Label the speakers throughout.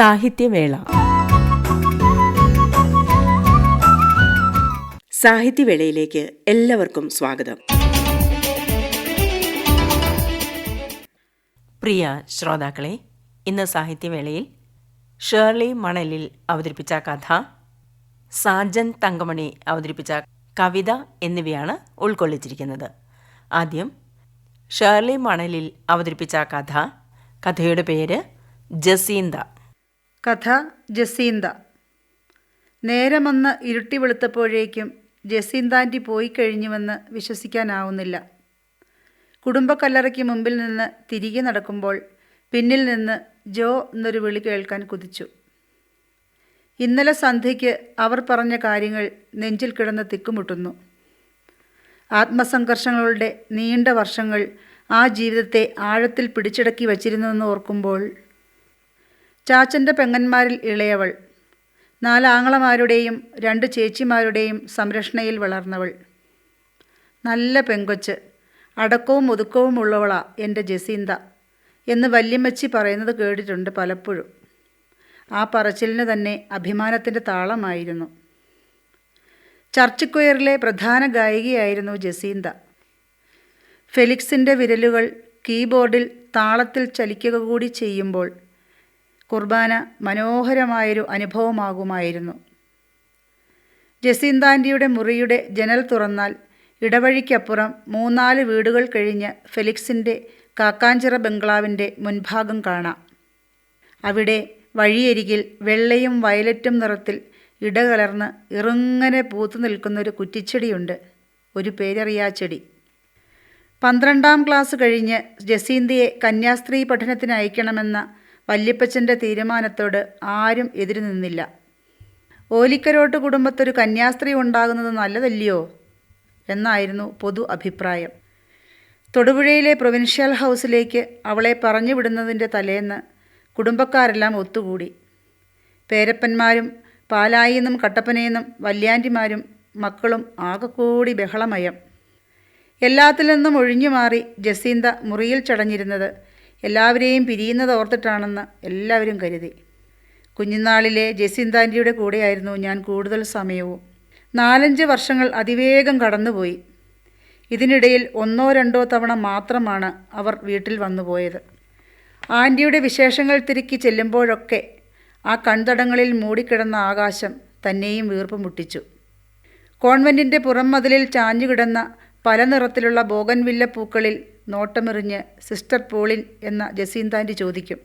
Speaker 1: സാഹിത്യവേള. സാഹിത്യവേളയിലേക്ക് എല്ലാവർക്കും സ്വാഗതം.
Speaker 2: പ്രിയ ശ്രോതാക്കളെ ഇന്ന് സാഹിത്യവേളയിൽ ഷേർലി മണലിൽ അവതരിപ്പിച്ച കഥ സാജൻ തങ്കമണി അവതരിപ്പിച്ച കവിത എന്നിവയാണ് ഉൾക്കൊള്ളിച്ചിരിക്കുന്നത്. ആദ്യം ഷേർലി മണലിൽ അവതരിപ്പിച്ച കഥ കഥയുടെ പേര് ജസീന്ത.
Speaker 3: കഥ ജസീന്ത. നേരമൊന്ന് ഇരുട്ടി വെളുത്തപ്പോഴേക്കും ജസീന്താന്റി പോയി കഴിഞ്ഞുവെന്ന് വിശ്വസിക്കാനാവുന്നില്ല. കുടുംബക്കല്ലറയ്ക്ക് മുമ്പിൽ നിന്ന് തിരികെ നടക്കുമ്പോൾ പിന്നിൽ നിന്ന് ജോ എന്നൊരു വിളി കേൾക്കാൻ കുതിച്ചു. ഇന്നലെ സന്ധ്യയ്ക്ക് അവർ പറഞ്ഞ കാര്യങ്ങൾ നെഞ്ചിൽ കിടന്ന് തിക്കുമുട്ടുന്നു. ആത്മസംഘർഷങ്ങളുടെ നീണ്ട വർഷങ്ങൾ ആ ജീവിതത്തെ ആഴത്തിൽ പിടിച്ചടക്കി വച്ചിരുന്നുവെന്ന് ഓർക്കുമ്പോൾ ചാച്ചന്റെ പെങ്ങന്മാരിൽ ഇളയവൾ. നാലാങ്ങളമാരുടെയും രണ്ട് ചേച്ചിമാരുടെയും സംരക്ഷണയിൽ വളർന്നവൾ. നല്ല പെങ്കൊച്ച് അടക്കവും ഒതുക്കവും ഉള്ളവളാ എന്റെ ജസീന്ത എന്ന് വല്യമ്മച്ചി പറയുന്നത് കേട്ടിട്ടുണ്ട് പലപ്പോഴും. ആ പറച്ചിലിന് തന്നെ അഭിമാനത്തിന്റെ താളമായിരുന്നു. ചർച്ച് പ്രധാന ഗായികയായിരുന്നു ജസീന്ത. ഫെലിക്സിന്റെ വിരലുകൾ കീബോർഡിൽ താളത്തിൽ ചലിക്കുക കൂടി ചെയ്യുമ്പോൾ കുർബാന മനോഹരമായൊരു അനുഭവമാകുമായിരുന്നു. ജസീന്താന്റിയുടെ മുറിയുടെ ജനൽ തുറന്നാൽ ഇടവഴിക്കപ്പുറം മൂന്നാൽ വീടുകൾ കഴിഞ്ഞ് ഫെലിക്സിന്റെ കാക്കാഞ്ചിറ ബംഗ്ലാവിന്റെ മുൻഭാഗം കാണാം. അവിടെ വഴിയരികിൽ വെള്ളയും വയലറ്റും നിറത്തിൽ ഇടകലർന്ന് ഇറുങ്ങനെ പൂത്തു നിൽക്കുന്നൊരു കുറ്റിച്ചെടിയുണ്ട്. ഒരു പേരറിയാ ചെടി. പന്ത്രണ്ടാം ക്ലാസ് കഴിഞ്ഞ് ജസീന്തയെ കന്യാസ്ത്രീ പഠനത്തിന് അയക്കണമെന്ന വല്യപ്പച്ചന്റെ തീരുമാനത്തോട് ആരും എതിരു നിന്നില്ല. ഓലിക്കരോട്ട് കുടുംബത്തൊരു കന്യാസ്ത്രീ ഉണ്ടാകുന്നത് നല്ലതല്ലയോ? എന്നായിരുന്നു പൊതു അഭിപ്രായം. തൊടുപുഴയിലെ പ്രൊവിൻഷ്യൽ ഹൗസിലേക്ക് അവളെ പറഞ്ഞു വിടുന്നതിന്റെ തലേന്ന് കുടുംബക്കാരെല്ലാം ഒത്തുകൂടി. പേരപ്പന്മാരും പാലായിന്നും കട്ടപ്പനയെന്നും വല്യാന്റിമാരും മക്കളും ആകെക്കൂടി ബഹളമയം. എല്ലാത്തിൽ നിന്നും ഒഴിഞ്ഞു മാറി ജസീന്ത മുറിയിൽ ചടഞ്ഞിരുന്നത് എല്ലാവരെയും പിരിയുന്നത് ഓർത്തിട്ടാണെന്ന് എല്ലാവരും കരുതി. കുഞ്ഞുനാളിലെ ജസിന്താന്റിയുടെ കൂടെയായിരുന്നു ഞാൻ കൂടുതൽ സമയവും. നാലഞ്ച് വർഷങ്ങൾ അതിവേഗം കടന്നുപോയി. ഇതിനിടയിൽ ഒന്നോ രണ്ടോ തവണ മാത്രമാണ് അവർ വീട്ടിൽ വന്നുപോയത്. ആന്റിയുടെ വിശേഷങ്ങൾ തിരുക്കി ചെല്ലുമ്പോഴൊക്കെ ആ കൺതടങ്ങളിൽ മൂടിക്കിടന്ന ആകാശം തന്നെയും വീർപ്പ് മുട്ടിച്ചു. കോൺവെന്റിന്റെ പുറം മതിലിൽ ചാഞ്ഞുകിടന്ന പല നിറത്തിലുള്ള ബോഗൻവില്ല പൂക്കളിൽ നോട്ടമെറിഞ്ഞ് സിസ്റ്റർ പോളിൻ എന്ന ജസീന്താന്റെ ചോദിക്കും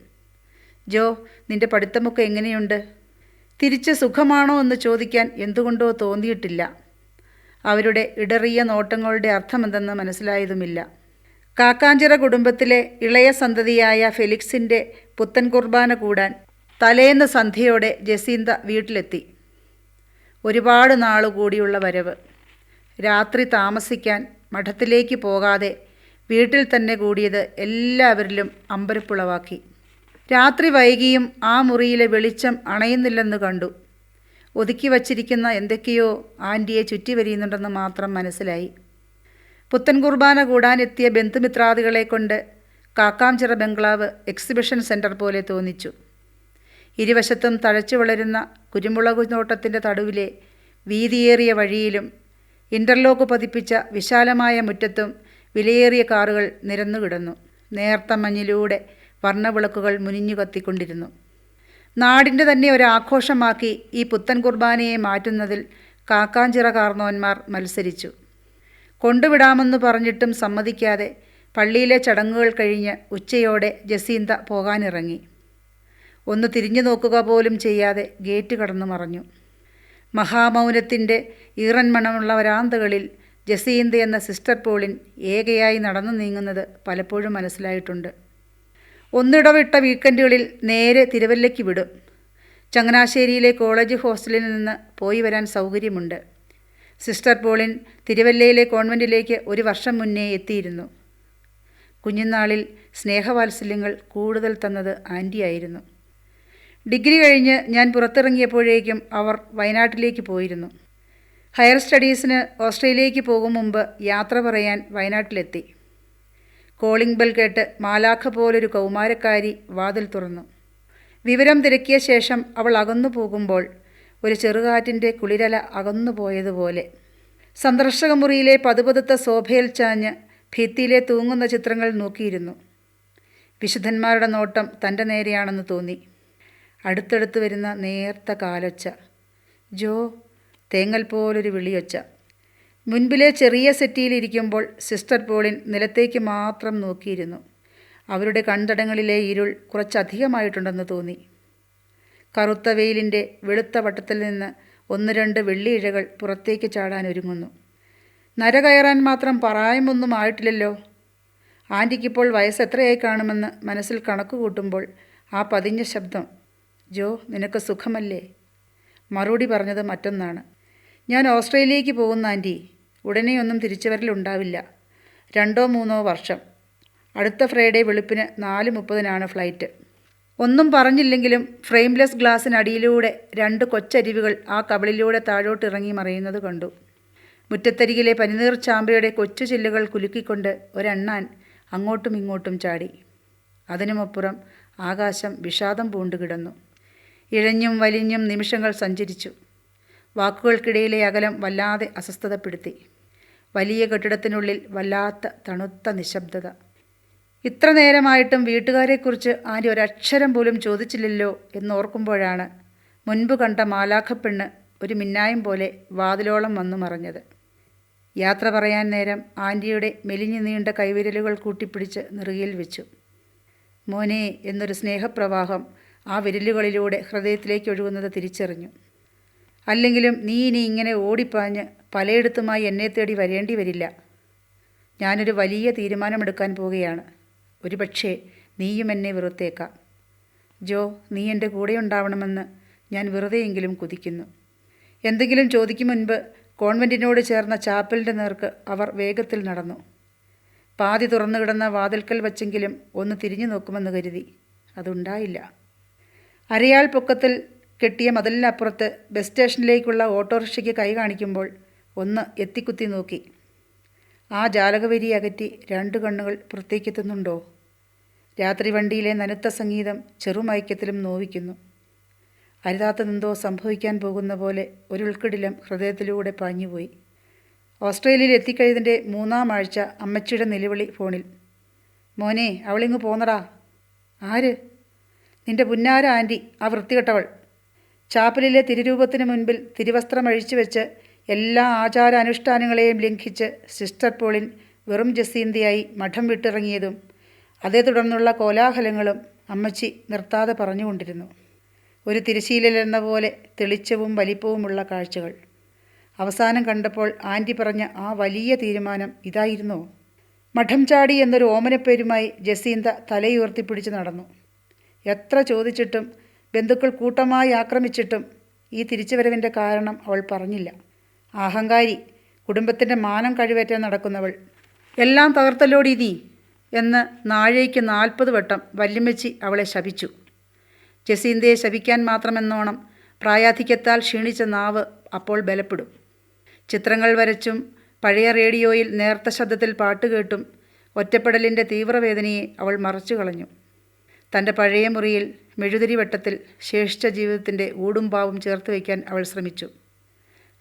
Speaker 3: ജോ നിന്റെ പഠിത്തമൊക്കെ എങ്ങനെയുണ്ട്? തിരിച്ച് സുഖമാണോ എന്ന് ചോദിക്കാൻ എന്തുകൊണ്ടോ തോന്നിയിട്ടില്ല. അവരുടെ ഇടറിയ നോട്ടങ്ങളുടെ അർത്ഥമെന്തെന്ന് മനസ്സിലായതുമില്ല. കാക്കാഞ്ചിറ കുടുംബത്തിലെ ഇളയ സന്തതിയായ ഫെലിക്സിന്റെ പുത്തൻ കുർബാന കൂടാൻ തലേന്ന് സന്ധ്യയോടെ ജസീന്ത വീട്ടിലെത്തി. ഒരുപാട് നാളുകൂടിയുള്ള വരവ്. രാത്രി താമസിക്കാൻ മഠത്തിലേക്ക് പോകാതെ വീട്ടിൽ തന്നെ കൂടിയത് എല്ലാവരിലും അമ്പരപ്പുളവാക്കി. രാത്രി വൈകിയും ആ മുറിയിലെ വെളിച്ചം അണയുന്നില്ലെന്ന് കണ്ടു. ഒതുക്കി വച്ചിരിക്കുന്ന എന്തൊക്കെയോ ആന്റിയെ ചുറ്റി വരിയുന്നുണ്ടെന്ന് മാത്രം മനസ്സിലായി. പുത്തൻ കുർബാന കൂടാനെത്തിയ ബന്ധുമിത്രാദികളെ കൊണ്ട് കാക്കാംചിറ ബംഗ്ലാവ് എക്സിബിഷൻ സെന്റർ പോലെ തോന്നിച്ചു. ഇരുവശത്തും തഴച്ചു വളരുന്ന കുരുമുളക് നോട്ടത്തിന്റെ തടുവിലെ വീതിയേറിയ വഴിയിലും ഇന്റർലോക്ക് പതിപ്പിച്ച വിശാലമായ മുറ്റത്തും വിലയേറിയ കാറുകൾ നിരന്നു കിടന്നു. നേർത്ത മഞ്ഞിലൂടെ വർണവിളക്കുകൾ മുനിഞ്ഞു കത്തിക്കൊണ്ടിരുന്നു. നാടിന്റെ തന്നെ ഒരു ആഘോഷമാക്കി ഈ പുത്തൻ കുർബാനയെ മാറ്റുന്നതിൽ കാക്കാഞ്ചിറ കാർന്നോന്മാർ മത്സരിച്ചു. കൊണ്ടുവിടാമെന്ന് പറഞ്ഞിട്ടും സമ്മതിക്കാതെ പള്ളിയിലെ ചടങ്ങുകൾ കഴിഞ്ഞ് ഉച്ചയോടെ ജസീന്ത പോകാനിറങ്ങി. ഒന്ന് തിരിഞ്ഞു നോക്കുക പോലും ചെയ്യാതെ ഗേറ്റ് കടന്നു മറഞ്ഞു. മഹാമൗനത്തിന്റെ ഈറൻ മണമുള്ള വരാന്തകളിൽ ജസീന്ത എന്ന സിസ്റ്റർ പോളിൻ ഏകയായി നടന്നു നീങ്ങുന്നത് പലപ്പോഴും മനസ്സിലായിട്ടുണ്ട്. ഒന്നിടവിട്ട വീക്കെൻഡുകളിൽ നേരെ തിരുവല്ലയ്ക്ക് വിടും. ചങ്ങനാശ്ശേരിയിലെ കോളേജ് ഹോസ്റ്റലിൽ നിന്ന് പോയി വരാൻ സൗകര്യമുണ്ട്. സിസ്റ്റർ പോളിൻ തിരുവല്ലയിലെ കോൺവെന്റിലേക്ക് ഒരു വർഷം മുന്നേ എത്തിയിരുന്നു. കുഞ്ഞുനാളിൽ സ്നേഹവാത്സല്യങ്ങൾ കൂടുതൽ തന്നത് ആന്റിയായിരുന്നു. ഡിഗ്രി കഴിഞ്ഞ് ഞാൻ പുറത്തിറങ്ങിയപ്പോഴേക്കും അവർ വയനാട്ടിലേക്ക് പോയിരുന്നു. ഹയർ സ്റ്റഡീസിന് ഓസ്ട്രേലിയയ്ക്ക് പോകും മുമ്പ് യാത്ര പറയാൻ വയനാട്ടിലെത്തി. കോളിംഗ് ബെൽ കേട്ട് മാലാഖ പോലൊരു കൗമാരക്കാരി വാതിൽ തുറന്നു. വിവരം തിരക്കിയ ശേഷം അവൾ അകന്നു പോകുമ്പോൾ ഒരു ചെറുകാറ്റിന്റെ കുളിരല അകന്നു പോയതുപോലെ സന്ദർശക മുറിയിലെ പതുപതുത്ത ശോഭയിൽ ചാഞ്ഞ് ഭിത്തിയിലെ തൂങ്ങുന്ന ചിത്രങ്ങൾ നോക്കിയിരുന്നു. വിശുദ്ധന്മാരുടെ നോട്ടം തന്റെ നേരെയാണെന്ന് തോന്നി. അടുത്തടുത്ത് വരുന്ന നേർത്ത കാലൊച്ച. ജോ തേങ്ങൽ പോലൊരു വിളിയൊച്ച. മുൻപിലെ ചെറിയ സെറ്റിയിലിരിക്കുമ്പോൾ സിസ്റ്റർ പോളിൻ നിലത്തേക്ക് മാത്രം നോക്കിയിരുന്നു. അവരുടെ കൺതടങ്ങളിലെ ഇരുൾ കുറച്ചധികമായിട്ടുണ്ടെന്ന് തോന്നി. കറുത്ത വെയിലിന്റെ വെളുത്ത വട്ടത്തിൽ നിന്ന് ഒന്ന് രണ്ട് വെള്ളിയിഴകൾ പുറത്തേക്ക് ചാടാൻ ഒരുങ്ങുന്നു. നര കയറാൻ മാത്രം പ്രായമൊന്നും ആയിട്ടില്ലല്ലോ. ആന്റിക്കിപ്പോൾ വയസ്സ് എത്രയായി കാണുമെന്ന് മനസ്സിൽ കണക്ക് കൂട്ടുമ്പോൾ ആ പതിഞ്ഞ ശബ്ദം ജോ നിനക്ക് സുഖമല്ലേ? മറുപടി പറഞ്ഞത് മറ്റൊന്നാണ്. ഞാൻ ഓസ്ട്രേലിയയ്ക്ക് പോകുന്ന ആന്റി ഉടനെയൊന്നും തിരിച്ചുവരലുണ്ടാവില്ല രണ്ടോ മൂന്നോ വർഷം. അടുത്ത ഫ്രൈഡേ വെളുപ്പിന് നാല് മുപ്പതിനാണ് ഫ്ലൈറ്റ്. ഒന്നും പറഞ്ഞില്ലെങ്കിലും ഫ്രെയിംലെസ് ഗ്ലാസ്സിനടിയിലൂടെ രണ്ട് കൊച്ചരിവുകൾ ആ കവളിലൂടെ താഴോട്ട് ഇറങ്ങി മറയുന്നത് കണ്ടു. മുറ്റത്തരികിലെ പനിനീർ ചാമ്പയുടെ കൊച്ചു ചില്ലുകൾ കുലുക്കിക്കൊണ്ട് ഒരെണ്ണാൻ അങ്ങോട്ടും ഇങ്ങോട്ടും ചാടി. അതിനുമപ്പുറം ആകാശം വിഷാദം പൂണ്ടു കിടന്നു ഇഴഞ്ഞും വലിഞ്ഞും നിമിഷങ്ങൾ സഞ്ചരിച്ചു. വാക്കുകൾക്കിടയിലെ അകലം വല്ലാതെ അസ്വസ്ഥതപ്പെടുത്തി. വലിയ കെട്ടിടത്തിനുള്ളിൽ വല്ലാത്ത തണുത്ത നിശബ്ദത. ഇത്ര നേരമായിട്ടും വീട്ടുകാരെക്കുറിച്ച് ആരും ഒരക്ഷരം പോലും ചോദിച്ചില്ലല്ലോ എന്നോർക്കുമ്പോഴാണ് മുൻപ് കണ്ട മാലാഖപ്പെണ്ണ് ഒരു മിന്നായം പോലെ വാതിലോളം വന്നു മറഞ്ഞത്. യാത്ര പറയാൻ നേരം ആന്റിയുടെ മെലിഞ്ഞു നീണ്ട കൈവിരലുകൾ കൂട്ടിപ്പിടിച്ച് നെറുകയിൽ വെച്ചു. മോനെ എന്നൊരു സ്നേഹപ്രവാഹം ആ വിരലുകളിലൂടെ ഹൃദയത്തിലേക്ക് ഒഴുകുന്നത് തിരിച്ചറിഞ്ഞു. അല്ലെങ്കിലും നീ ഇനി ഇങ്ങനെ ഓടിപ്പാഞ്ഞ് പലയിടത്തുമായി എന്നെ തേടി വരേണ്ടി വരില്ല. ഞാനൊരു വലിയ തീരുമാനമെടുക്കാൻ പോവുകയാണ്. ഒരുപക്ഷേ നീയും എന്നെ വെറുത്തേക്കാം. ജോ നീ എന്റെ കൂടെ ഉണ്ടാവണമെന്ന് ഞാൻ വെറുതെയെങ്കിലും കുതിക്കുന്നു. എന്തെങ്കിലും ചോദിക്കും മുൻപ് കോൺവെന്റിനോട് ചേർന്ന ചാപ്പലിന്റെ നേർക്ക് അവർ വേഗത്തിൽ നടന്നു. പാതി തുറന്നു കിടന്ന വാതിൽക്കൽ വച്ചെങ്കിലും ഒന്ന് തിരിഞ്ഞു നോക്കുമെന്ന് കരുതി. അതുണ്ടായില്ല. അരയാൽ പൊക്കത്തിൽ കെട്ടിയ മതിലിനപ്പുറത്ത് ബസ് സ്റ്റേഷനിലേക്കുള്ള ഓട്ടോറിക്ഷയ്ക്ക് കൈ കാണിക്കുമ്പോൾ ഒന്ന് എത്തിക്കുത്തി നോക്കി. ആ ജാലകവരി അകറ്റി രണ്ട് കണ്ണുകൾ പുറത്തേക്കെത്തുന്നുണ്ടോ? രാത്രി വണ്ടിയിലെ നനുത്ത സംഗീതം ചെറുമയക്കത്തിലും നോവിക്കുന്നു. അരുതാത്തതെന്തോ സംഭവിക്കാൻ പോകുന്ന പോലെ ഒരു ഉൾക്കിടിലം ഹൃദയത്തിലൂടെ പാഞ്ഞുപോയി. ഓസ്ട്രേലിയയിൽ എത്തിക്കഴിഞ്ഞതിന്റെ മൂന്നാം ആഴ്ച അമ്മച്ചിയുടെ നിലവിളി ഫോണിൽ. മോനെ അവളിങ്ങ് പോന്നടാ. ആര്? നിന്റെ പുന്നാര ആന്റി ആ വൃത്തികെട്ടവൾ. ചാപ്പലിലെ തിരുരൂപത്തിന് മുൻപിൽ തിരുവസ്ത്രം അഴിച്ചു വെച്ച് എല്ലാ ആചാരാനുഷ്ഠാനങ്ങളെയും ലംഘിച്ച് സിസ്റ്റർ പോളിൻ വെറും ജസീന്തിയായി മഠം വിട്ടിറങ്ങിയതും അതേ തുടർന്നുള്ള കോലാഹലങ്ങളും അമ്മച്ചി നിർത്താതെ പറഞ്ഞുകൊണ്ടിരുന്നു. ഒരു തിരശീലെന്ന പോലെ തെളിച്ചവും വലിപ്പവുമുള്ള കാഴ്ചകൾ. അവസാനം കണ്ടപ്പോൾ ആന്റി പറഞ്ഞ ആ വലിയ തീരുമാനം ഇതായിരുന്നോ. മഠം ചാടി എന്നൊരു ഓമനപ്പേരുമായി ജസീന്ത തലയുയർത്തിപ്പിടിച്ച് നടന്നു. എത്ര ചോദിച്ചിട്ടും ബന്ധുക്കൾ കൂട്ടമായി ആക്രമിച്ചിട്ടും ഈ തിരിച്ചുവരവിന്റെ കാരണം അവൾ പറഞ്ഞില്ല. അഹങ്കാരി കുടുംബത്തിന്റെ മാനം കഴിവേറ്റാൻ നടക്കുന്നവൾ. എല്ലാം തകർത്തല്ലോടി നീ എന്ന് നാഴേക്ക് നാൽപ്പത് വട്ടം വല്യമ്മച്ചി അവളെ ശപിച്ചു. ജസീന്തയെ ശപിക്കാൻ മാത്രമെന്നോണം പ്രായാധിക്യത്താൽ ക്ഷീണിച്ച നാവ് അപ്പോൾ ബലപ്പെടും. ചിത്രങ്ങൾ വരച്ചും പഴയ റേഡിയോയിൽ നേർത്ത ശബ്ദത്തിൽ പാട്ട് കേട്ടും ഒറ്റപ്പെടലിന്റെ തീവ്രവേദനയെ അവൾ മറച്ചു കളഞ്ഞു തന്റെ പഴയ മുറിയിൽ മെഴുതിരി വട്ടത്തിൽ ശേഷിച്ച ജീവിതത്തിന്റെ ഊടും പാവും ചേർത്ത് വയ്ക്കാൻ അവൾ ശ്രമിച്ചു.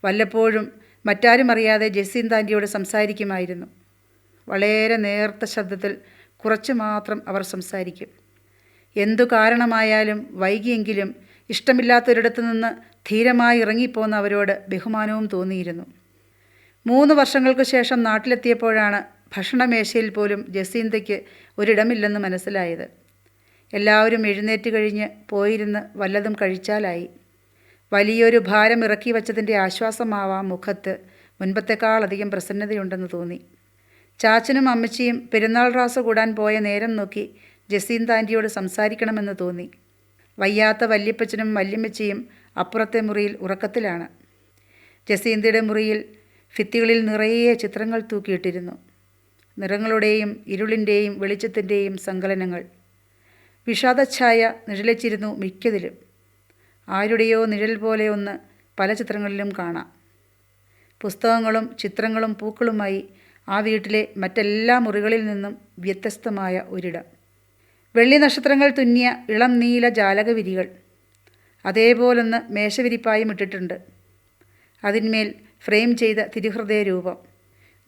Speaker 3: വല്ലപ്പോഴും മറ്റാരും അറിയാതെ ജസീന്താന്റിയോട് സംസാരിക്കുമായിരുന്നു. വളരെ നേർത്ത ശബ്ദത്തിൽ കുറച്ച് മാത്രം അവർ സംസാരിക്കും. എന്തു കാരണമായാലും വൈകിയെങ്കിലും ഇഷ്ടമില്ലാത്തൊരിടത്തു നിന്ന് ധീരമായി ഇറങ്ങിപ്പോന്ന അവരോട് ബഹുമാനവും തോന്നിയിരുന്നു. മൂന്ന് വർഷങ്ങൾക്ക് ശേഷം നാട്ടിലെത്തിയപ്പോഴാണ് ഭക്ഷണമേശയിൽ പോലും ജസീന്തയ്ക്ക് ഒരിടമില്ലെന്ന് മനസ്സിലായത്. എല്ലാവരും എഴുന്നേറ്റ് കഴിഞ്ഞ് പോയിരുന്ന് വല്ലതും കഴിച്ചാലായി. വലിയൊരു ഭാരം ഇറക്കി വച്ചതിന്റെ ആശ്വാസമാവാം മുഖത്ത് മുൻപത്തെക്കാളധികം പ്രസന്നതയുണ്ടെന്ന് തോന്നി. ചാച്ചനും അമ്മച്ചിയും പെരുന്നാൾ റാസ് കൂടാൻ പോയ നേരം നോക്കി ജസീന്ത ആന്റിയോട് സംസാരിക്കണമെന്ന് തോന്നി. വയ്യാത്ത വല്യപ്പച്ചനും വല്യമ്മച്ചിയും അപ്പുറത്തെ മുറിയിൽ ഉറക്കത്തിലാണ്. ജസീന്തയുടെ മുറിയിൽ ഭിത്തികളിൽ നിറയെ ചിത്രങ്ങൾ തൂക്കിയിട്ടിരുന്നു. നിറങ്ങളുടെയും ഇരുളിന്റെയും വെളിച്ചത്തിന്റെയും സങ്കലനങ്ങൾ വിഷാദഛായ നിഴലിച്ചിരുന്നു മിക്കതിലും. ആരുടെയോ നിഴൽ പോലെ ഒന്ന് പല ചിത്രങ്ങളിലും കാണാം. പുസ്തകങ്ങളും ചിത്രങ്ങളും പൂക്കളുമായി ആ വീട്ടിലെ മറ്റെല്ലാ മുറികളിൽ നിന്നും വ്യത്യസ്തമായ ഒരിടം. വെള്ളി നക്ഷത്രങ്ങൾ തുന്നിയ ഇളം നീല ജാലകവിരികൾ. അതേപോലൊന്ന് മേശവിരിപ്പായും ഇട്ടിട്ടുണ്ട്. അതിന്മേൽ ഫ്രെയിം ചെയ്ത തിരുഹൃദയ രൂപം.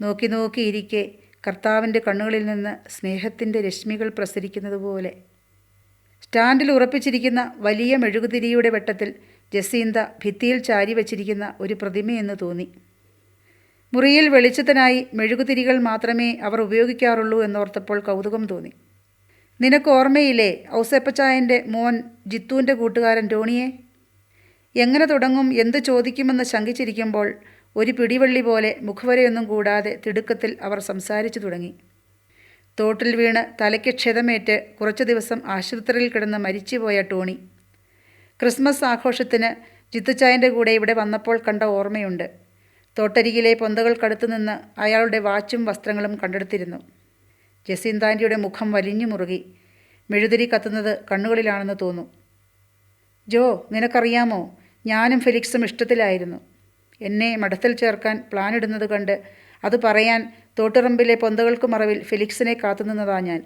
Speaker 3: നോക്കി നോക്കിയിരിക്കെ കർത്താവിന്റെ കണ്ണുകളിൽ നിന്ന് സ്നേഹത്തിന്റെ രശ്മികൾ പ്രസരിക്കുന്നത് പോലെ സ്റ്റാൻഡിൽ ഉറപ്പിച്ചിരിക്കുന്ന വലിയ മെഴുകുതിരിയുടെ വെട്ടത്തിൽ ജസീന്ത ഭിത്തിയിൽ ചാരി വച്ചിരിക്കുന്ന ഒരു പ്രതിമയെന്ന് തോന്നി. മുറിയിൽ വെളിച്ചത്തിനായി മെഴുകുതിരികൾ മാത്രമേ അവർ ഉപയോഗിക്കാറുള്ളൂ എന്നോർത്തപ്പോൾ കൗതുകം തോന്നി. നിനക്ക് ഓർമ്മയില്ലേ ഔസേപ്പച്ചായന്റെ മോൻ ജിത്തുവിന്റെ കൂട്ടുകാരൻ ടോണിയെ? എങ്ങനെ തുടങ്ങും എന്ത് ചോദിക്കുമെന്ന് ശങ്കിച്ചിരിക്കുമ്പോൾ ഒരു പിടിവള്ളി പോലെ മുഖവരയൊന്നും കൂടാതെ തിടുക്കത്തിൽ അവർ സംസാരിച്ചു തുടങ്ങി. തോട്ടിൽ വീണ് തലയ്ക്ക് ക്ഷതമേറ്റ് കുറച്ചു ദിവസം ആശുപത്രിയിൽ കിടന്ന് മരിച്ചുപോയ ടോണി. ക്രിസ്മസ് ആഘോഷത്തിന് ജിത്തുച്ചായന്റെ കൂടെ ഇവിടെ വന്നപ്പോൾ കണ്ട ഓർമ്മയുണ്ട്. തോട്ടരികിലെ പൊന്തകൾക്കടുത്തു നിന്ന് അയാളുടെ വാച്ചും വസ്ത്രങ്ങളും കണ്ടെടുത്തിരുന്നു. ജസീന്താന്റിയുടെ മുഖം വലിഞ്ഞു മുറുകി. മെഴുതിരി കത്തുന്നത് കണ്ണുകളിലാണെന്ന് തോന്നും. ജോ നിനക്കറിയാമോ? ഞാനും ഫെലിക്സും ഇഷ്ടത്തിലായിരുന്നു. എന്നെ മഠത്തിൽ ചേർക്കാൻ പ്ലാനിടുന്നത് കണ്ട് അത് പറയാൻ തോട്ടുറമ്പിലെ പൊന്തകൾക്ക് മറവിൽ ഫിലിക്സിനെ കാത്തുനിന്നതാ ഞാൻ.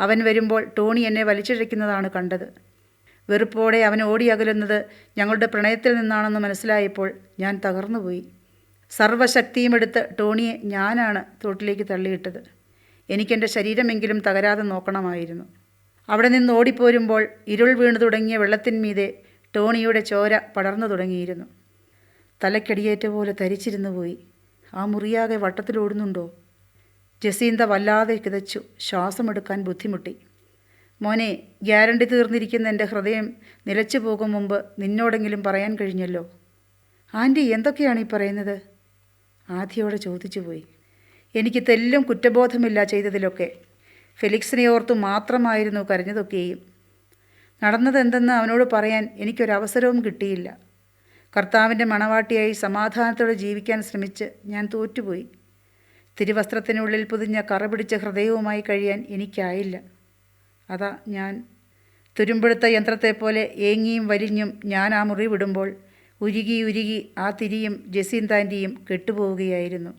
Speaker 3: അവൻ വരുമ്പോൾ ടോണി എന്നെ വലിച്ചിഴയ്ക്കുന്നതാണ് കണ്ടത്. വെറുപ്പോടെ അവൻ ഓടി അകലുന്നത് ഞങ്ങളുടെ പ്രണയത്തിൽ നിന്നാണെന്ന് മനസ്സിലായപ്പോൾ ഞാൻ തകർന്നുപോയി. സർവശക്തിയും എടുത്ത് ടോണിയെ ഞാനാണ് തോട്ടിലേക്ക് തള്ളിയിട്ടത്. എനിക്കെന്റെ ശരീരമെങ്കിലും തകരാതെ നോക്കണമായിരുന്നു. അവിടെ നിന്ന് ഓടിപ്പോരുമ്പോൾ ഇരുൾ വീണു തുടങ്ങിയ വെള്ളത്തിന്മീതെ ടോണിയുടെ ചോര പടർന്നു തുടങ്ങിയിരുന്നു. തലക്കടിയേറ്റ പോലെ തരിച്ചിരുന്നു പോയി. ആ മുറിയാകെ വട്ടത്തിലോടുന്നുണ്ടോ ജസീന്ത വല്ലാതെ കിതച്ചു. ശ്വാസമെടുക്കാൻ ബുദ്ധിമുട്ടി. മോനെ ഗ്യാരണ്ടി തീർന്നിരിക്കുന്ന എന്റെ ഹൃദയം നിലച്ചു പോകും മുമ്പ് നിന്നോടെങ്കിലും പറയാൻ കഴിഞ്ഞല്ലോ. ആന്റി എന്തൊക്കെയാണ് ഈ പറയുന്നത്? ആദ്യയോടെ ചോദിച്ചു പോയി. എനിക്ക് തെല്ലും കുറ്റബോധമില്ല ചെയ്തതിലൊക്കെ. ഫെലിക്സിനെ ഓർത്തു മാത്രമായിരുന്നു കരഞ്ഞതൊക്കെയും. നടന്നതെന്തെന്ന് അവനോട് പറയാൻ എനിക്കൊരവസരവും കിട്ടിയില്ല. കർത്താവിന്റെ മണവാട്ടിയായി സമാധാനത്തോടെ ജീവിക്കാൻ ശ്രമിച്ച് ഞാൻ തോറ്റുപോയി. തിരുവസ്ത്രത്തിനുള്ളിൽ പുതിഞ്ഞ കറ പിടിച്ച ഹൃദയവുമായി കഴിയാൻ എനിക്കായില്ല. അതാ ഞാൻ തുരുമ്പെടുത്ത യന്ത്രത്തെപ്പോലെ ഏങ്ങിയും വലിഞ്ഞും ഞാൻ ആ മുറി വിടുമ്പോൾ ഉരുകി ഉരുകി ആ തിരിയും ജസീന്താന്റിയും കെട്ടുപോവുകയായിരുന്നു.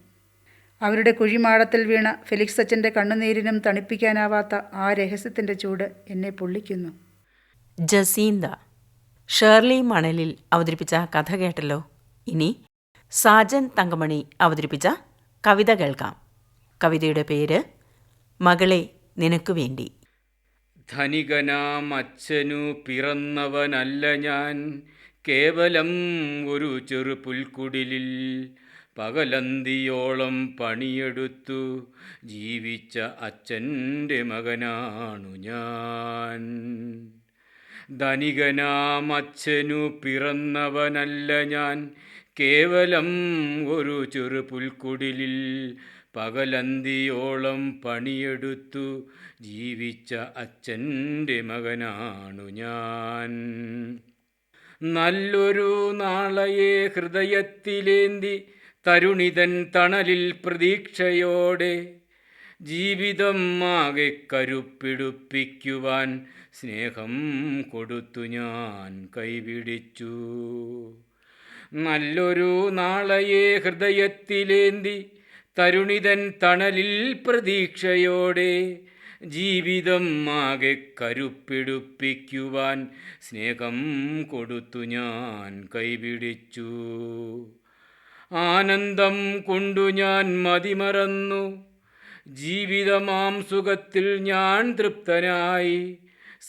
Speaker 3: അവരുടെ കുഴിമാടത്തിൽ വീണ ഫെലിക്സ് അച്ഛന്റെ കണ്ണുനീരിനും തണുപ്പിക്കാനാവാത്ത ആ രഹസ്യത്തിന്റെ ചൂട് എന്നെ പൊള്ളിക്കുന്നു.
Speaker 2: ജസീന്ത ഷേർലി മണലിൽ അവതരിപ്പിച്ച കഥ കേട്ടല്ലോ. ഇനി സാജൻ തങ്കമണി അവതരിപ്പിച്ച കവിത കേൾക്കാം. കവിതയുടെ പേര് മകളെ നിനക്കു വേണ്ടി
Speaker 4: ധനികനാം അച്ഛനു പിറന്നവനല്ല ഞാൻ. കേവലം ഒരു ചെറു പുൽക്കുടിലിൽ പകലന്തിയോളം പണിയെടുത്തു. ജീവിച്ച അച്ഛന്റെ മകനാണു ഞാൻ. ധനികനാം അച്ഛനു പിറന്നവനല്ല ഞാൻ. കേവലം ഒരു ചെറു പുൽക്കുടിലിൽ പകലന്തിയോളം പണിയെടുത്തു ജീവിച്ച അച്ഛന്റെ മകനാണു ഞാൻ. നല്ലൊരു നാളയെ ഹൃദയത്തിലേന്തി തരുണിതൻ തണലിൽ പ്രതീക്ഷയോടെ ജീവിതം ആകെ കരുപ്പിടുപ്പിക്കുവാൻ സ്നേഹം കൊടുത്തു ഞാൻ കൈപിടിച്ചു. നല്ലൊരു നാളയെ ഹൃദയത്തിലേന്തി തരുണിതൻ തണലിൽ പ്രതീക്ഷയോടെ ജീവിതം ആകെ കരുപ്പിടുപ്പിക്കുവാൻ സ്നേഹം കൊടുത്തു ഞാൻ കൈപിടിച്ചു. ആനന്ദം കൊണ്ടു ഞാൻ മതിമറന്നു. ജീവിതമാം സുഖത്തിൽ ഞാൻ തൃപ്തനായി.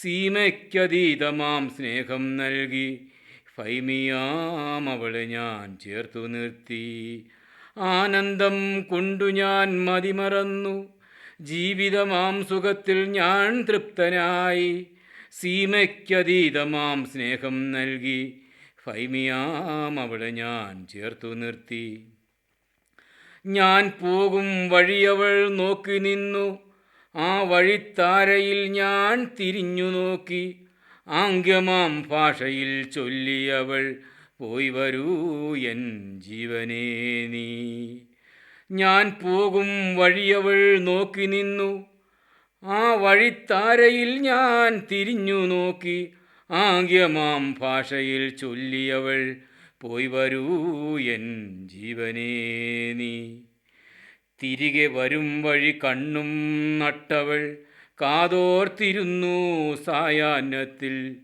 Speaker 4: സീമയ്ക്കതീതമാം സ്നേഹം നൽകി. ഫൈമിയാം അവളെ ഞാൻ ചേർത്തു നിർത്തി. ആനന്ദം കൊണ്ടു ഞാൻ മതിമറന്നു. ജീവിതമാം സുഖത്തിൽ ഞാൻ തൃപ്തനായി. സീമയ്ക്കതീതമാം സ്നേഹം നൽകി. ഫൈമിയാം അവളെ ഞാൻ ചേർത്തു നിർത്തി. ഞാൻ പോകും വഴിയവൾ നോക്കി നിന്നു. ആ വഴിത്താരയിൽ ഞാൻ തിരിഞ്ഞു നോക്കി. ആംഗ്യമാം ഭാഷയിൽ ചൊല്ലിയവൾ പോയി വരൂ എൻ ജീവനേ നീ. ഞാൻ പോകും വഴിയവൾ നോക്കി നിന്നു. ആ വഴിത്താരയിൽ ഞാൻ തിരിഞ്ഞു നോക്കി. ആംഗ്യമാം ഭാഷയിൽ ചൊല്ലിയവൾ പോയി വരൂ എൻ ജീവനേ നീ. തിരികെ വരും വഴി കണ്ണും നട്ടവൾ കാതോർത്തിരുന്നു സായാഹ്നത്തിൽ.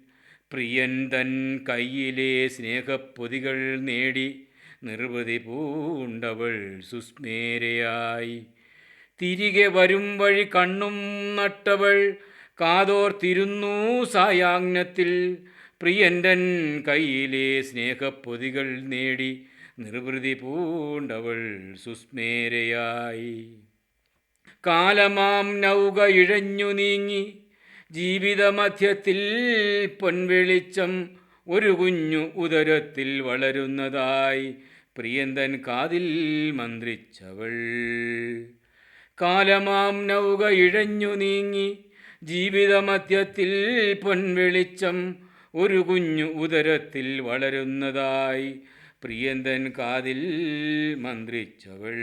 Speaker 4: പ്രിയൻ തൻ കയ്യിലെ സ്നേഹപ്പൊതികൾ നേടി നിർവൃതി പൂണ്ടവൾ സുസ്മേരയായി തിരികെ വരും വഴി കണ്ണും നട്ടവൾ കാതോർത്തിരുന്നു സായാഹ്നത്തിൽ. പ്രിയന്റെ കയ്യിലെ സ്നേഹപ്പൊതികൾ നേടി നിർവൃതി പൂണ്ടവൾ സുസ്മേരയായി. കാലമാം നൗക ഇഴഞ്ഞു നീങ്ങി ജീവിതമധ്യത്തിൽ പൊൻവെളിച്ചം ഒരു കുഞ്ഞു ഉദരത്തിൽ വളരുന്നതായി പ്രിയന്തൻ കാതിൽ മന്ത്രിച്ചവൾ. കാലമാം നൗക ഇഴഞ്ഞു നീങ്ങി ജീവിതമധ്യത്തിൽ പൊൻവെളിച്ചം ഒരു കുഞ്ഞു ഉദരത്തിൽ വളരുന്നതായി പ്രിയന്തൻ കാതിൽ മന്ത്രിച്ചവൾ.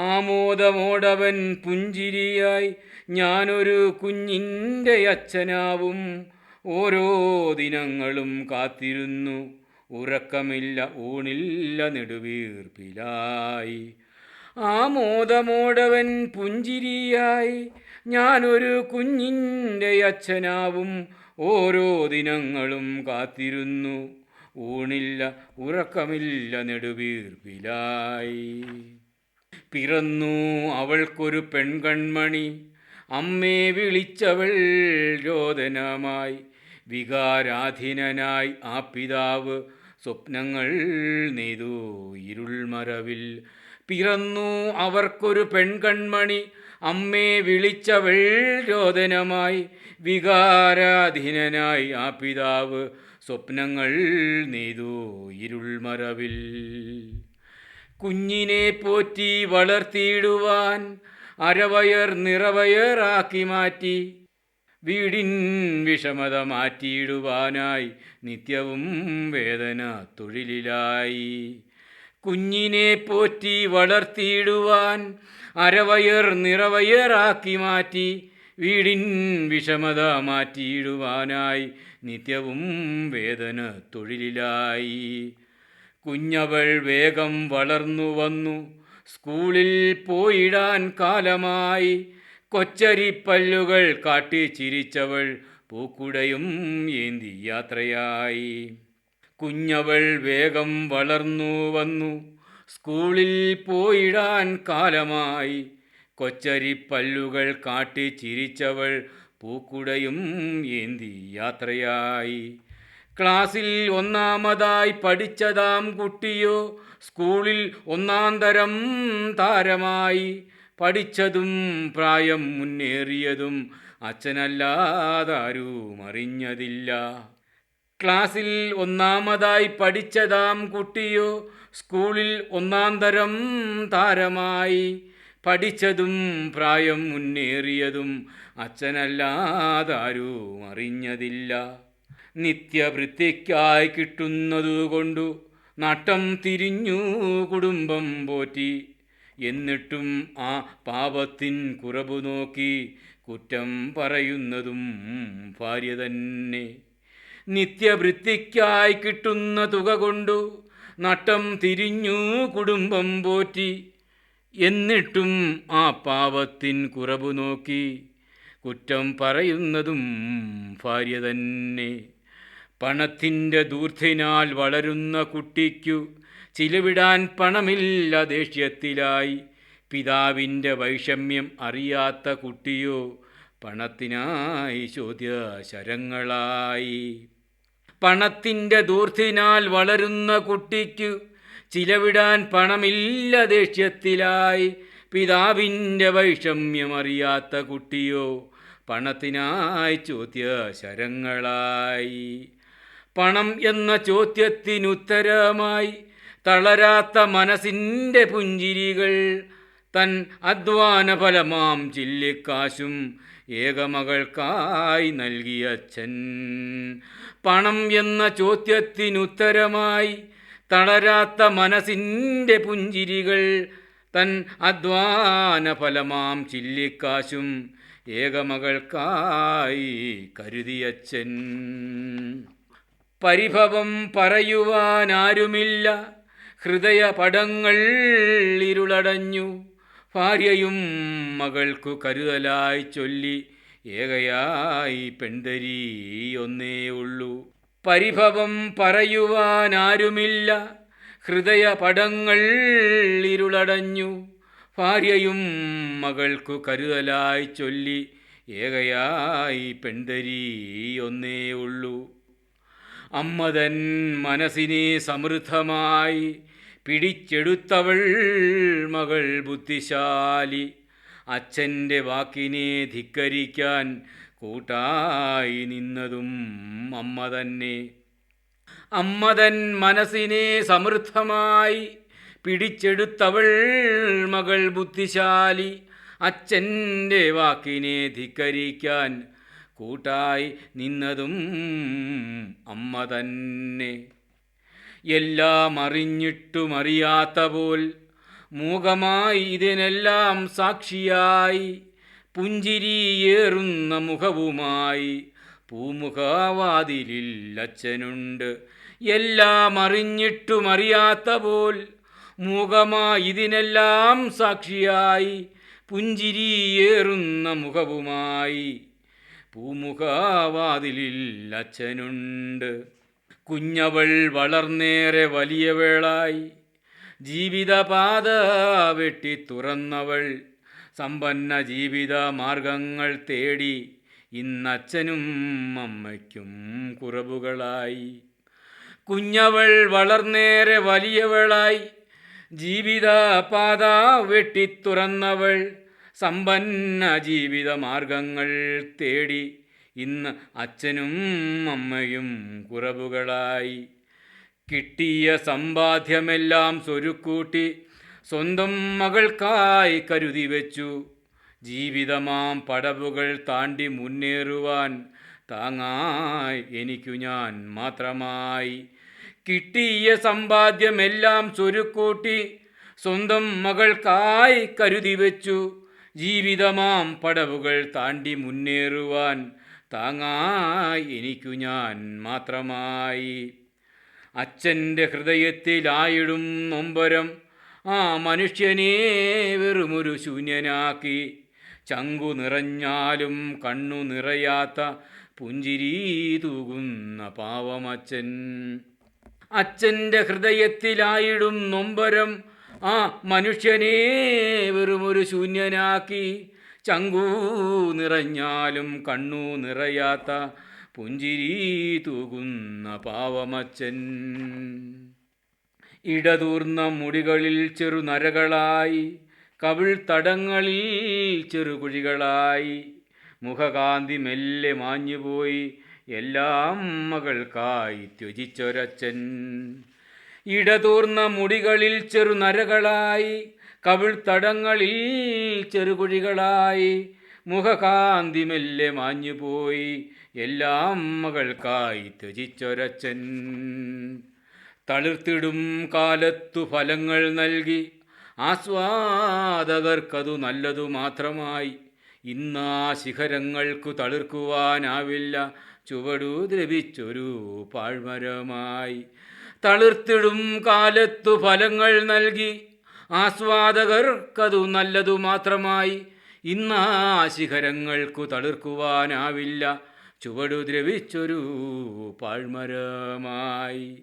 Speaker 4: ആമോദമോടവൻ പുഞ്ചിരിയായി ഞാനൊരു കുഞ്ഞിന്റെ അച്ഛനാവും. ഓരോ ദിനങ്ങളും കാത്തിരുന്നു. ഉറക്കമില്ല ഊണില്ല നെടുവീർപ്പിലായി. ആമോദമോടവൻ പുഞ്ചിരിയായി ഞാനൊരു കുഞ്ഞിന്റെ അച്ഛനാവും. ഓരോ ദിനങ്ങളും കാത്തിരുന്നു. ഊണില്ല ഉറക്കമില്ല നെടുവീർപ്പിലായി. പിറന്നു അവൾക്കൊരു പെൺകൺമണി അമ്മേ വിളിച്ചവൾ രോദനമായി. വികാരാധീനനായി ആ പിതാവ് സ്വപ്നങ്ങൾ നെയ്തു ഇരുൾമറവിൽ. പിറന്നു അവർക്കൊരു പെൺകൺമണി അമ്മേ വിളിച്ചവൾ രോദനമായി. വികാരാധീനനായി ആ പിതാവ് സ്വപ്നങ്ങൾ നെയ്തു ഇരുൾമറവിൽ. കുഞ്ഞിനെ പോറ്റി വളർത്തിയിടുവാൻ അരവയർ നിറവയറാക്കി മാറ്റി. വീടിൻ വിഷമത മാറ്റിയിടുവാനായി നിത്യവും വേദന തൊഴിലിലായി. കുഞ്ഞിനെ പോറ്റി വളർത്തിയിടുവാൻ അരവയർ നിറവയറാക്കി മാറ്റി. വീടിൻ വിഷമത മാറ്റിയിടുവാനായി നിത്യവും വേദന തൊഴിലിലായി. കുഞ്ഞവൾ വേഗം വളർന്നു വന്നു. സ്കൂളിൽ പോയിടാൻ കാലമായി. കൊച്ചരിപ്പല്ലുകൾ കാട്ടി ചിരിച്ചവൾ പൂക്കുടയും ഏന്തി യാത്രയായി. കുഞ്ഞവൾ വേഗം വളർന്നു വന്നു. സ്കൂളിൽ പോയിടാൻ കാലമായി. കൊച്ചരിപ്പല്ലുകൾ കാട്ടി ചിരിച്ചവൾ പൂക്കുടയും ഏന്തി യാത്രയായി. ക്ലാസ്സിൽ ഒന്നാമതായി പഠിച്ചതാം കുട്ടിയോ സ്കൂളിൽ ഒന്നാം തരം താരമായി. പഠിച്ചതും പ്രായം മുന്നേറിയതും അച്ഛനല്ലാതാരും അറിഞ്ഞതില്ല ക്ലാസ്സിൽ ഒന്നാമതായി പഠിച്ചതാം കുട്ടിയോ സ്കൂളിൽ ഒന്നാം തരം താരമായി. പഠിച്ചതും പ്രായം മുന്നേറിയതും അച്ഛനല്ലാതാരും അറിഞ്ഞതില്ല. നിത്യവൃത്തിക്കായി കിട്ടുന്നതുകൊണ്ടു നട്ടം തിരിഞ്ഞു കുടുംബം പോറ്റി. എന്നിട്ടും ആ പാപത്തിൻ കുറവ് നോക്കി കുറ്റം പറയുന്നതും ഭാര്യ തന്നെ. നിത്യവൃത്തിക്കായി കിട്ടുന്ന തുക കൊണ്ടു നട്ടം തിരിഞ്ഞു കുടുംബം പോറ്റി. എന്നിട്ടും ആ പാവത്തിൻ കുറവു നോക്കി കുറ്റം പറയുന്നതും ഭാര്യ തന്നെ. പണത്തിന്റെ ദൂർത്തിനാൽ വളരുന്ന കുട്ടിക്കു ചിലവിടാൻ പണമില്ല ദേഷ്യത്തിലായി. പിതാവിന്റെ വൈഷമ്യം അറിയാത്ത കുട്ടിയോ പണത്തിനായി ചോദ്യ ശരങ്ങളായി പണത്തിന്റെ ദൂർത്തിനാൽ വളരുന്ന കുട്ടിക്കു ചിലവിടാൻ പണമില്ല ദേഷ്യത്തിലായി. പിതാവിന്റെ വൈഷമ്യം അറിയാത്ത കുട്ടിയോ പണത്തിനായി ചോദ്യ ശരങ്ങളായി പണം എന്ന ചോദ്യത്തിനുത്തരമായി തളരാത്ത മനസ്സിന്റെ പുഞ്ചിരികൾ തൻ അധ്വാന ഫലമാം ചില്ലിക്കാശും ഏകമകൾക്കായി നൽകിയച്ഛൻ പണം എന്ന ചോദ്യത്തിനുത്തരമായി തളരാത്ത മനസ്സിന്റെ പുഞ്ചിരികൾ തൻ അധ്വാന ഫലമാം ചില്ലിക്കാശും ഏകമകൾക്കായി കരുതിയച്ഛൻ. പരിഭവം പറയുവാനാരുമില്ല. ഹൃദയ പടങ്ങൾ ഇരുളടഞ്ഞു. ഭാര്യയും മകൾക്കു കരുതലായി ചൊല്ലി ഏകയായി പെൺതരി ഒന്നേ ഉള്ളൂ പരിഭവം പറയുവാനാരുമില്ല. ഹൃദയപടങ്ങൾ ഇരുളടഞ്ഞു. ഭാര്യയും മകൾക്കു കരുതലായി ചൊല്ലി ഏകയായി പെൺതരി ഒന്നേ ഉള്ളൂ. അമ്മതൻ മനസ്സിനെ സമൃദ്ധമായി പിടിച്ചെടുത്തവൾ മകൾ ബുദ്ധിശാലി. അച്ഛന്റെ വാക്കിനെ ധിക്കരിക്കാൻ കൂട്ടായി നിന്നതും അമ്മ തന്നെ. അമ്മതൻ മനസ്സിനെ സമൃദ്ധമായി പിടിച്ചെടുത്തവൾ മകൾ ബുദ്ധിശാലി. അച്ഛന്റെ വാക്കിനെ ധിക്കരിക്കാൻ കൂട്ടായി നിന്നതും അമ്മ തന്നെ. എല്ലാം അറിഞ്ഞിട്ടും അറിയാത്ത പോൽ മൂകമായി ഇതിനെല്ലാം സാക്ഷിയായി. പുഞ്ചിരിയേറുന്ന മുഖവുമായി പൂമുഖവാതിലിൽ അച്ഛനുണ്ട് എല്ലാം അറിഞ്ഞിട്ടുമറിയാത്ത പോൽ മുഖമായി ഇതിനെല്ലാം സാക്ഷിയായി പുഞ്ചിരിയേറുന്ന മുഖവുമായി പൂമുഖവാതിലിൽ അച്ഛനുണ്ട് കുഞ്ഞവൾ വളർന്നേറെ വലിയവളായി. ജീവിതപാത വെട്ടി തുറന്നവൾ സമ്പന്ന ജീവിത മാർഗങ്ങൾ തേടി ഇന്നച്ഛനും അമ്മയ്ക്കും കുറവുകളായി. കുഞ്ഞവൾ വളർന്നേറെ വലിയവളായി. ജീവിത പാത വെട്ടിത്തുറന്നവൾ സമ്പന്ന ജീവിത മാർഗങ്ങൾ തേടി ഇന്ന് അച്ഛനും അമ്മയും കുറവുകളായി. കിട്ടിയ സമ്പാദ്യമെല്ലാം സ്വരുക്കൂട്ടി സ്വന്തം മകൾക്കായി കരുതി വെച്ചു. ജീവിതമാം പടവുകൾ താണ്ടി മുന്നേറുവാൻ താങ്ങായി എനിക്കു ഞാൻ മാത്രമായി. കിട്ടിയ സമ്പാദ്യമെല്ലാം ചുരുക്കൂട്ടി സ്വന്തം മകൾക്കായി കരുതി വെച്ചു. ജീവിതമാം പടവുകൾ താണ്ടി മുന്നേറുവാൻ താങ്ങായി എനിക്കു ഞാൻ മാത്രമായി. അച്ഛന്റെ ഹൃദയത്തിലായിടും നൊമ്പരം ആ മനുഷ്യനെ വെറുമൊരു ശൂന്യനാക്കി. ചങ്കു നിറഞ്ഞാലും കണ്ണു നിറയാത്ത പുഞ്ചിരി തൂകുന്ന പാവമച്ചൻ. അച്ഛന്റെ ഹൃദയത്തിലായിടും നൊമ്പരം ആ മനുഷ്യനെ വെറുമൊരു ശൂന്യനാക്കി. ചങ്കു നിറഞ്ഞാലും കണ്ണു നിറയാത്ത പുഞ്ചിരി തൂകുന്ന പാവമച്ഛൻ ഇടതൂർന്ന മുടികളിൽ ചെറു നരകളായി കവിൾ തടങ്ങളിൽ ചെറു കുഴികളായി മുഖകാന്തി മെല്ലെ മാഞ്ഞുപോയി എല്ലാം മകൾക്കായി ത്യജിച്ചൊരച്ചൻ ഇടതൂർന്ന മുടികളിൽ ചെറുനരകളായി കവിൾ തടങ്ങളിൽ ചെറുകുഴികളായി. മുഖകാന്തി മെല്ലെ മാഞ്ഞുപോയി എല്ലാം മകൾക്കായി ത്യജിച്ചൊരച്ഛൻ. തളിർത്തിടും കാലത്തു ഫലങ്ങൾ നൽകി. ആസ്വാദകർക്കതു നല്ലതു മാത്രമായി. ഇന്നാ ശിഖരങ്ങൾക്കു തളിർക്കുവാനാവില്ല. ചുവടു ദ്രവിച്ചൊരു പാഴ്മരമായി. തളിർത്തിടും കാലത്തു ഫലങ്ങൾ നൽകി. ആസ്വാദകർക്കതു നല്ലതു മാത്രമായി. ഇന്നാ ശിഖരങ്ങൾക്കു തളിർക്കുവാനാവില്ല. ചുവടു ദ്രവിച്ചൊരു പാഴ്മരമായി.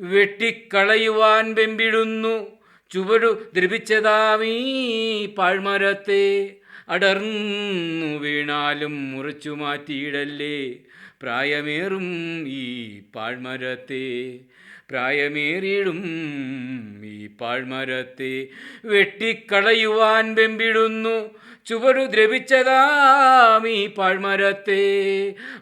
Speaker 4: വെട്ടിക്കളയുവാൻ വെമ്പിടുന്നു. ചുവടു ദ്രവിച്ചതാമീ പാഴ്മരത്തെ. അടർന്നു വീണാലും മുറിച്ചു മാറ്റിയിടല്ലേ. പ്രായമേറും ഈ പാഴ്മരത്തെ. പ്രായമേറിയിടും ഈ പാഴ്മരത്തെ. വെട്ടിക്കളയുവാൻ വെമ്പിടുന്നു. ചുവടു ദ്രവിച്ചതാമീ പാഴ്മരത്തെ.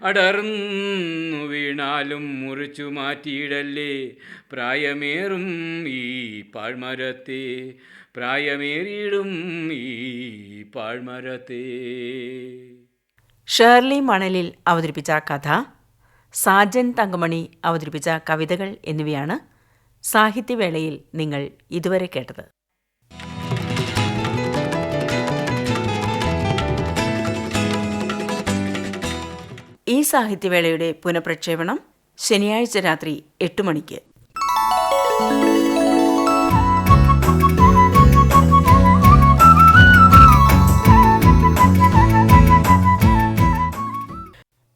Speaker 4: അടർന്നു വീണാലും മുറിച്ചു മാറ്റിയിടല്ലേ. പ്രായമേറും ഈ പാഴ്മരത്തെ. പ്രായമേറിയിടും ഈ പാഴ്മരത്തെ.
Speaker 2: ഷേർലി മണലിൽ അവതരിപ്പിച്ച കഥ സാജൻ തങ്കമണി അവതരിപ്പിച്ച കവിതകൾ എന്നിവയാണ് സാഹിത്യവേളയിൽ നിങ്ങൾ ഇതുവരെ കേട്ടത്. ഈ സാഹിത്യവേളയുടെ പുനഃപ്രക്ഷേപണം ശനിയാഴ്ച രാത്രി എട്ട് മണിക്ക്.